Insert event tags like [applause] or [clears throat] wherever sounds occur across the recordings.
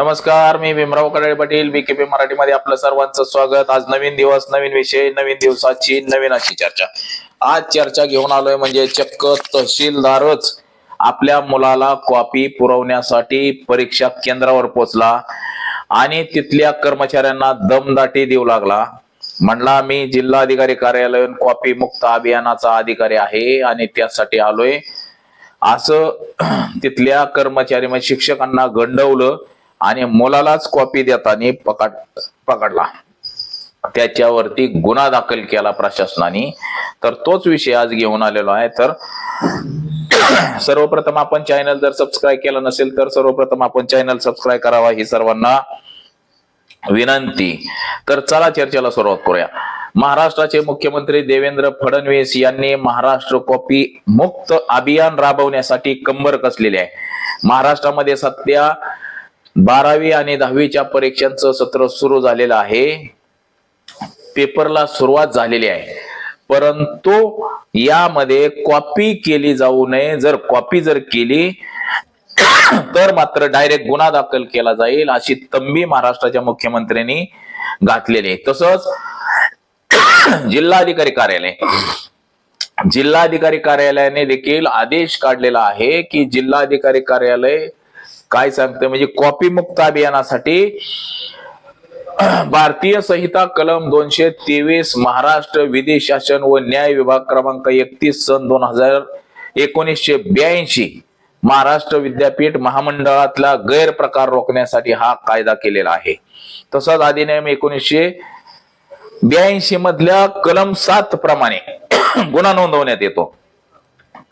नमस्कार मी भीमराव कडाळे पाटील बीकेपी मराठीमध्ये आपलं सर्वांचं स्वागत. आज नवीन दिवस नवीन विषय नवीन दिवसाची नवीन अशी चर्चा. आज चर्चा घेऊन आलोय म्हणजे चक्क तहसीलदारच आपल्या मुलाला कॉपी पुरवण्यासाठी परीक्षा केंद्रावर पोचला आणि तिथल्या कर्मचाऱ्यांना दमदाटी देऊ लागला. म्हणला मी जिल्हाधिकारी कार्यालय कॉपी मुक्त अभियानाचा अधिकारी आहे आणि त्यासाठी आलोय. असं [clears throat] तिथल्या कर्मचारी म्हणजे शिक्षकांना गंडवलं. आणि मुलालाच कॉपी देताना पकड पकडला. त्याच्यावरती गुन्हा दाखल केला प्रशासनाने. तर तोच विषय आज घेऊन आलेलो आहे. तर [clears throat] सर्वप्रथम आपण चॅनल जर सबस्क्राईब केलं नसेल तर सर्वप्रथम आपण चॅनल सबस्क्राईब करावा ही सर्वांना विनंती. तर चला चर्चेला सुरुवात करूया. महाराष्ट्राचे मुख्यमंत्री देवेंद्र फडणवीस यांनी महाराष्ट्र कॉपी मुक्त अभियान राबवण्यासाठी कंबर कसलेले आहे? महाराष्ट्रामध्ये सध्या बारावी आणि दहावीच्या परीक्षांचं सत्र सुरू झालेलं आहे. पेपरला सुरुवात झालेली आहे. परंतु यामध्ये कॉपी केली जाऊ नये. जर कॉपी जर केली तर मात्र डायरेक्ट गुन्हा दाखल केला जाईल अशी तंबी महाराष्ट्राच्या मुख्यमंत्र्यांनी घातलेली आहे. तसंच जिल्हाधिकारी कार्यालय. जिल्हाधिकारी कार्यालयाने देखील आदेश काढलेला आहे की जिल्हाधिकारी कार्यालय काय सांगते म्हणजे कॉपी मुक्त अभियानासाठी भारतीय संहिता कलम दोनशे तेवीस महाराष्ट्र विधी शासन व न्याय विभाग क्रमांक एकतीस सन दोन हजार एकोणीसशे ब्याऐंशी महाराष्ट्र विद्यापीठ महामंडळातला गैरप्रकार रोखण्यासाठी हा कायदा केलेला आहे. तसाच अधिनियम एकोणीसशे ब्याऐंशी मधल्या कलम सात प्रमाणे गुन्हा नोंदवण्यात येतो.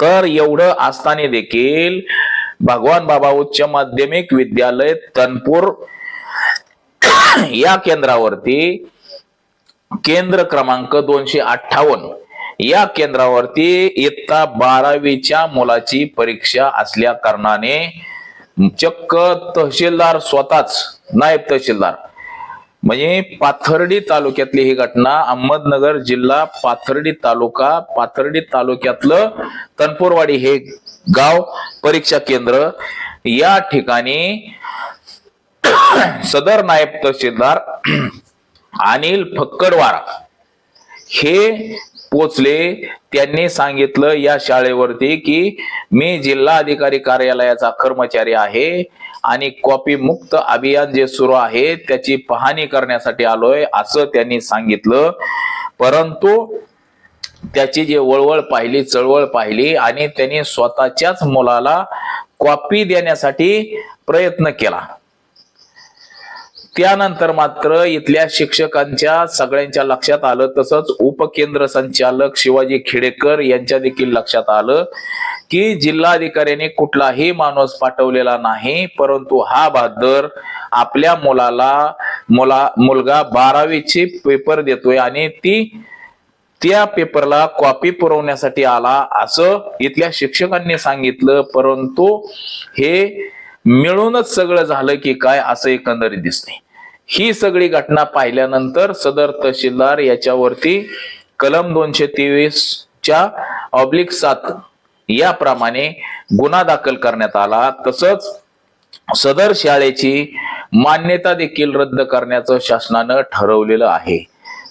तर एवढं असताना देखील भगवान बाबा उच्च माध्यमिक विद्यालय तनपूर या केंद्रावरती केंद्र क्रमांक दोनशे अठ्ठावन्न. या केंद्रावरती इयत्ता बारावीच्या मुलाची परीक्षा असल्या कारणाने चक्क तहसीलदार स्वतःच नायब तहसीलदार. म्हणजे पाथर्डी तालुक्यातली ही घटना अहमदनगर जिल्हा पाथर्डी तालुका पाथर्डी तालुक्यातलं तनपूरवाडी हे गाव परीक्षा केंद्र या ठिकाणी सदर नायब तहसीलदार अनिल फक्कडवारा हे पोचले. त्यांनी सांगितलं या शाळेवरती की मी जिल्हा अधिकारी कार्यालयाचा कर्मचारी आहे आणि कॉपी मुक्त अभियान जे सुरू आहे त्याची पाहणी करण्यासाठी आलोय असं त्यांनी सांगितलं. परंतु त्याची जी वळवळ पाहिली चळवळ पाहिली आणि त्यांनी स्वतःच्याच मुलाला कॉपी देण्यासाठी प्रयत्न केला. त्यानंतर मात्र इथल्या शिक्षकांच्या सगळ्यांच्या लक्षात आलं तसंच उपकेंद्र संचालक शिवाजी खेडेकर यांच्या देखील लक्षात आलं की जिल्हाधिकाऱ्यांनी कुठलाही माणूस पाठवलेला नाही परंतु हा बहादर आपल्या मुलाला मुला मुलगा बारावीचे पेपर देतोय आणि ती त्या पेपरला कॉपी पुरवण्यासाठी आला असं इथल्या शिक्षकांनी सांगितलं परंतु हे मिळूनच सगळं झालं की काय असं एकंदरीत दिसते. ही सगळी घटना पाहिल्यानंतर सदर तहसीलदार याच्यावरती कलम दोनशे तेवीस च्या ऑब्लिक सात याप्रमाणे गुन्हा दाखल करण्यात आला. तसंच सदर शाळेची मान्यता देखील रद्द करण्याचं शासनानं ठरवलेलं आहे.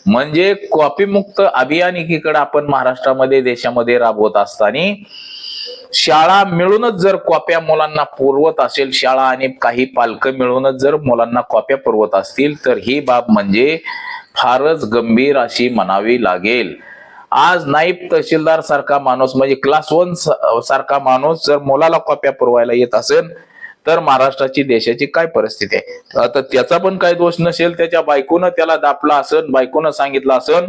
म्हणजे कॉपीमुक्त अभियान एकीकडे आपण महाराष्ट्रामध्ये देशामध्ये राबवत असताना शाळा मिळूनच जर कॉप्या मुलांना पुरवत असेल शाळा आणि काही पालक मिळूनच जर मुलांना कॉप्या पुरवत असतील तर ही बाब म्हणजे फारच गंभीर अशी म्हणावी लागेल. आज नाईब तहसीलदार सारखा माणूस म्हणजे क्लास वन सारखा माणूस जर मुलाला कॉप्या पुरवायला येत असेल तर महाराष्ट्राची देशाची काय परिस्थिती आहे? आता त्याचा पण काही दोष नसेल त्याच्या बायकोनं त्याला दापला असन बायकोनं सांगितलं असन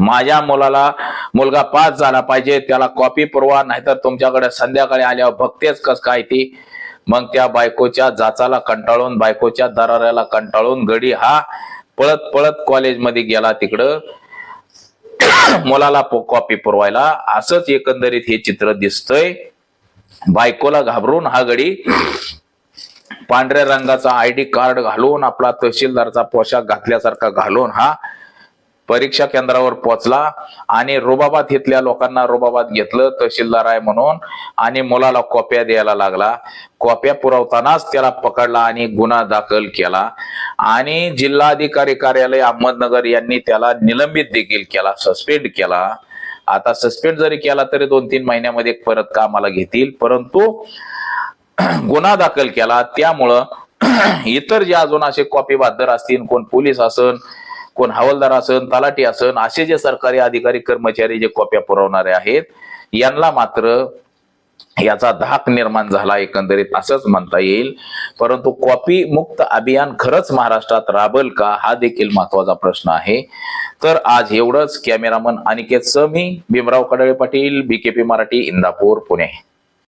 माझ्या मुलाला मुलगा पास झाला पाहिजे त्याला कॉपी पुरवा नाहीतर तुमच्याकडे संध्याकाळी आल्यावर बघतेच कस काय ती. मग त्या बायकोच्या जाचाला कंटाळून बायकोच्या दराऱ्याला कंटाळून गडी हा पळत पळत कॉलेजमध्ये गेला तिकडं. [coughs] मुलाला कॉपी पुरवायला. असंच एकंदरीत हे चित्र दिसतंय. बायकोला घाबरून हा गडी पांढऱ्या रंगाचा आय डी कार्ड घालून आपला तहसीलदारचा पोशाख घातल्यासारखा घालून हा परीक्षा केंद्रावर पोहोचला आणि रुबाबात इथल्या लोकांना रुबाबात घेतलं तहसीलदार आहे म्हणून आणि मुलाला कॉप्या द्यायला लागला. कॉप्या पुरवतानाच त्याला पकडला आणि गुन्हा दाखल केला. आणि जिल्हाधिकारी कार्यालय अहमदनगर यांनी त्याला निलंबित देखील केला सस्पेंड केला. आता सस्पेंड जरी केला तरी दोन तीन महिन्यामध्ये परत कामाला घेतील. परंतु [clears throat] गुन्हा दाखल केला. त्यामुळं [clears throat] इतर जे अजून असे कॉपी बहादर असतील कोण पोलीस असन कोण हवालदार असन तलाठी असन असे जे सरकारी अधिकारी कर्मचारी जे कॉप्या पुरवणारे आहेत यांना मात्र याचा धाक निर्माण झाला एकंदरीत असंच म्हणता येईल. परंतु कॉपी मुक्त अभियान खरंच महाराष्ट्रात राबल का हा देखील महत्त्वाचा प्रश्न आहे. तर आज एवढंच. Cameraman Aniket Sami Bhimrao Kadle Patil BKP Marathi Indapur Pune.